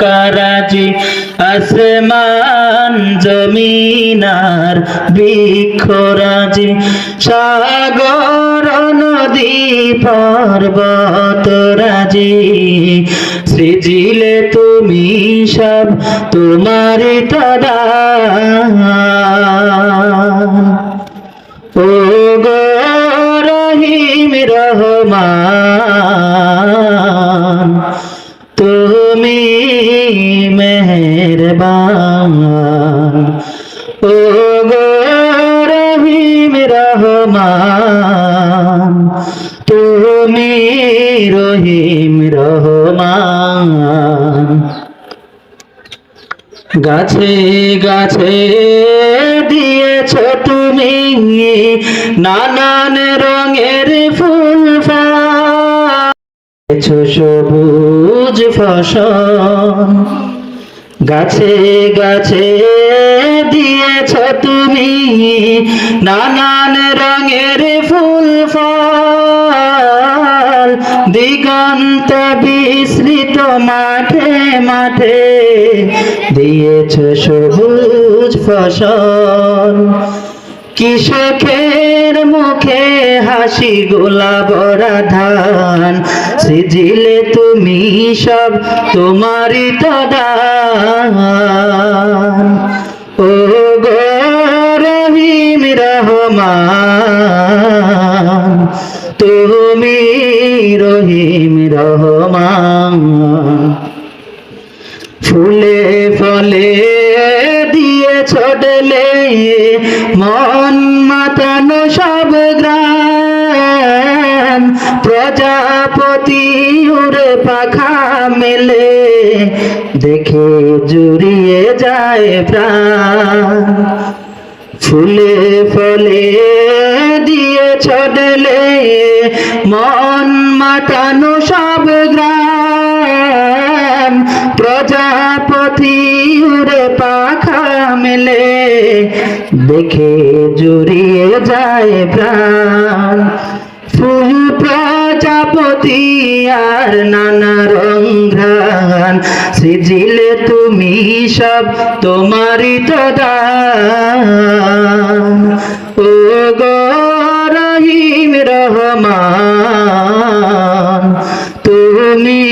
কারাজি আসমান জমিনার বৃক্ষরাজি সাগর নদী পর্বত রাজি সৃজিলে তুমি সব তোমার তদান ও গো রহিম রহমান মেহরবান ও গো রহিম রহমান, তুমি রহিম রহমান। গাছে গাছে দিয়েছ তুমি নানান রঙের ফুল সবুজ ফসল। গাছে গাছে দিয়েছ তুমি নানান রঙের ফুল, ফল। দিগন্ত বিস্মৃত মাঠে মাঠে দিয়েছ সবুজ ফসল। কৃষকের মুখে হাসি গোলা বড়া ধান সিজিলে তুমি সব তোমারই তো দান ও গো রহিম রহমান, তুমি রহিম রহমান। ফুলে ফলে ছড়লে মন মাতানো সব গ্রাম। প্রজাপতি উড়ে পাখা মেলে, দেখে জুড়িয়ে যায় প্রাণ। ফুলে ফলে দিয়ে ছড়লে মন মাতানো সব গ্রাম। মেলে, দেখে জুড়িয়ে যায় প্রাণ। ফুল প্রজাপতি আর নানা রঙ্গান সৃজিলে তুমি সব তোমারই তো দান ও গো রহিম রহমান, তুমি